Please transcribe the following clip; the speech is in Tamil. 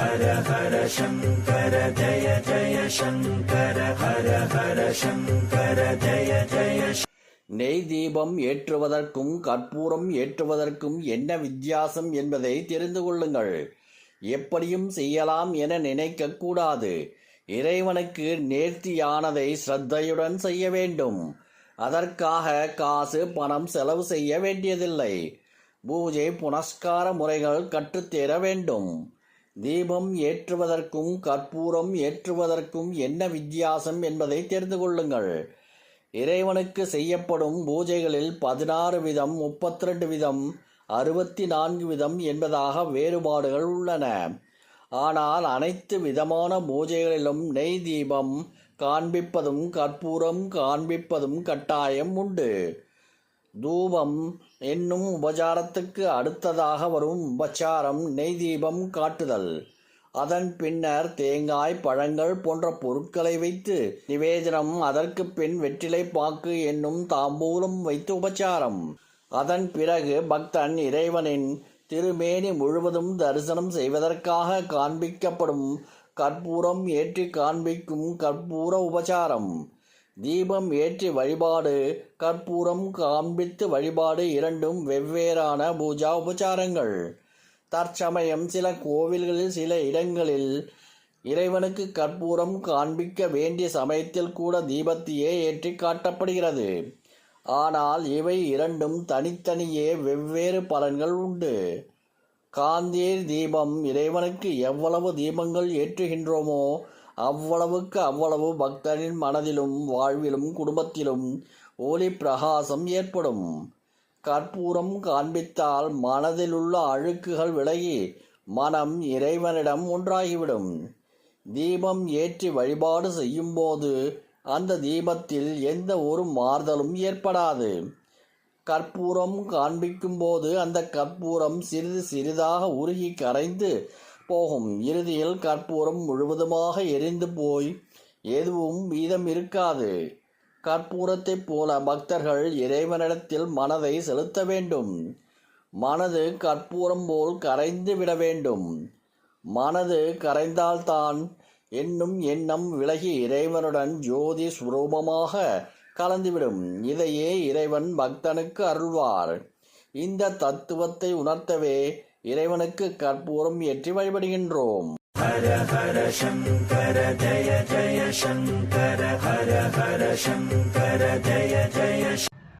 ஹர ஹர சங்கர ஜய ஜய சங்கர ஹர ஹர சங்கர ஜய ஜய நெய் தீபம் ஏற்றுவதற்கும் கற்பூரம் ஏற்றுவதற்கும் என்ன வித்தியாசம் என்பதை தெரிந்து கொள்ளுங்கள். எப்படியும் செய்யலாம் என நினைக்கக்கூடாது இறைவனுக்கு நேர்த்தியானதை ஸ்ரத்தையுடன் செய்ய வேண்டும். அதற்காக காசு பணம் செலவு செய்ய வேண்டியதில்லை. பூஜை புனஸ்கார முறைகள் கற்றுத்தேர வேண்டும். தீபம் ஏற்றுவதற்கும் கற்பூரம் ஏற்றுவதற்கும் என்ன வித்தியாசம் என்பதை தெரிந்து கொள்ளுங்கள். இறைவனுக்கு செய்யப்படும் பூஜைகளில் பதினாறு விதம் முப்பத்தி ரெண்டு விதம் அறுபத்தி நான்கு விதம் என்பதாக வேறுபாடுகள் உள்ளன. ஆனால் அனைத்து விதமான பூஜைகளிலும் நெய் தீபம் காண்பிப்பதும் கற்பூரம் காண்பிப்பதும் கட்டாயம் உண்டு. தூபம் என்னும் உபச்சாரத்துக்கு அடுத்ததாக வரும் உபச்சாரம் நெய் தீபம் காட்டுதல். அதன் பின்னர் தேங்காய் பழங்கள் போன்ற பொருட்களை வைத்து நிவேதனம் அதற்கு பின் வெற்றிலை பாக்கு என்னும் தாம்பூலம் வைத்து உபச்சாரம். அதன் பிறகு பக்தன் இறைவனின் திருமேனி முழுவதும் தரிசனம் செய்வதற்காக காண்பிக்கப்படும் கற்பூரம் ஏற்றி காண்பிக்கும் கற்பூர உபச்சாரம். தீபம் ஏற்றி வழிபாடு கற்பூரம் காண்பித்து வழிபாடு இரண்டும் வெவ்வேறான பூஜா உபச்சாரங்கள். தற்சமயம் சில கோவில்களில் சில இடங்களில் இறைவனுக்கு கற்பூரம் காண்பிக்க வேண்டிய சமயத்தில் கூட தீபத்தையே ஏற்றி காட்டப்படுகிறது. ஆனால் இவை இரண்டும் தனித்தனியே வெவ்வேறு பலன்கள் உண்டு. காந்தீர் தீபம் இறைவனுக்கு எவ்வளவு தீபங்கள் ஏற்றுகின்றோமோ அவ்வளவுக்கு அவ்வளவு பக்தரின் மனதிலும் வாழ்விலும் குடும்பத்திலும் ஒளி பிரகாசம் ஏற்படும். கற்பூரம் காண்பித்தால் மனதிலுள்ள அழுக்குகள் விலகி மனம் இறைவனிடம் ஒன்றாகிவிடும். தீபம் ஏற்றி வழிபாடு செய்யும்போது அந்த தீபத்தில் எந்த ஒரு மாறுதலும் ஏற்படாது. கற்பூரம் காண்பிக்கும்போது அந்த கற்பூரம் சிறிது சிறிதாக உருகி கரைந்து போகும். இறுதியில் கற்பூரம் முழுவதுமாக எரிந்து போய் எதுவும் மீதம் இருக்காது. கற்பூரத்தைப் போல பக்தர்கள் இறைவனிடத்தில் மனதை செலுத்த வேண்டும். மனது கற்பூரம் போல் கரைந்து விட வேண்டும். மனது கரைந்தால்தான் என்னும் எண்ணம் விலகி இறைவனுடன் ஜோதி சுரூபமாக கலந்துவிடும். இதையே இறைவன் பக்தனுக்கு அருள்வார். இந்த தத்துவத்தை உணர்த்தவே இறைவனுக்கு கற்பூரம் ஏற்றி வழிபடுகின்றோம். ஹர ஹர சங்கர ஜய ஜய சங்கர ஹர ஹர சங்கர ஜய ஜய